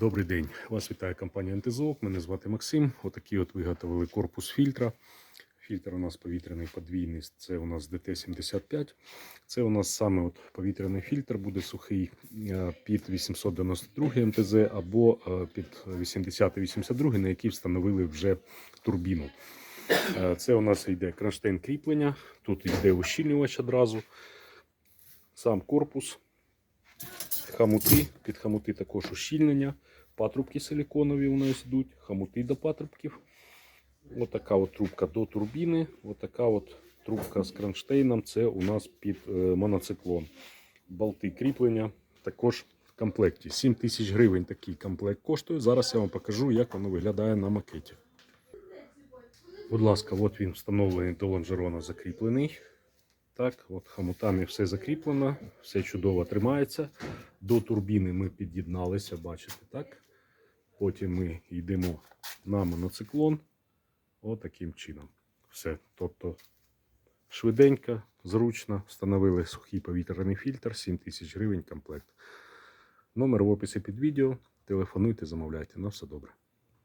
Добрий день. Вас вітає компанія НТЗОК. Мене звати Максим. Отакий от виготовили корпус фільтра. Фільтр у нас повітряний подвійний. Це у нас ДТ-75. Це у нас саме от повітряний фільтр буде сухий е, під 892 МТЗ або е, під 80-82, на який встановили вже турбіну. Е, Це у нас йде кронштейн кріплення. Тут йде ущільнювач одразу. Сам корпус хамути, під хамути також ущільнення, патрубки силіконові у нас йдуть, хамути до патрубків. Отака от трубка до турбіни, отака от трубка з кронштейном, це у нас під е, моноциклон. Болти кріплення також в комплекті. 7 тисяч гривень такий комплект коштує. Зараз я вам покажу, як воно виглядає на макеті. Будь ласка, от він встановлений до лонжерона закріплений. Так, от хомутами все закріплено, все чудово тримається. До турбіни ми під'єдналися, бачите, так? Потім ми йдемо на моноциклон. Отаким чином. Все. Тобто швиденько, зручно встановили сухий повітряний фільтр, 7 тисяч гривень комплект. Номер в описі під відео. Телефонуйте, замовляйте. На все добре.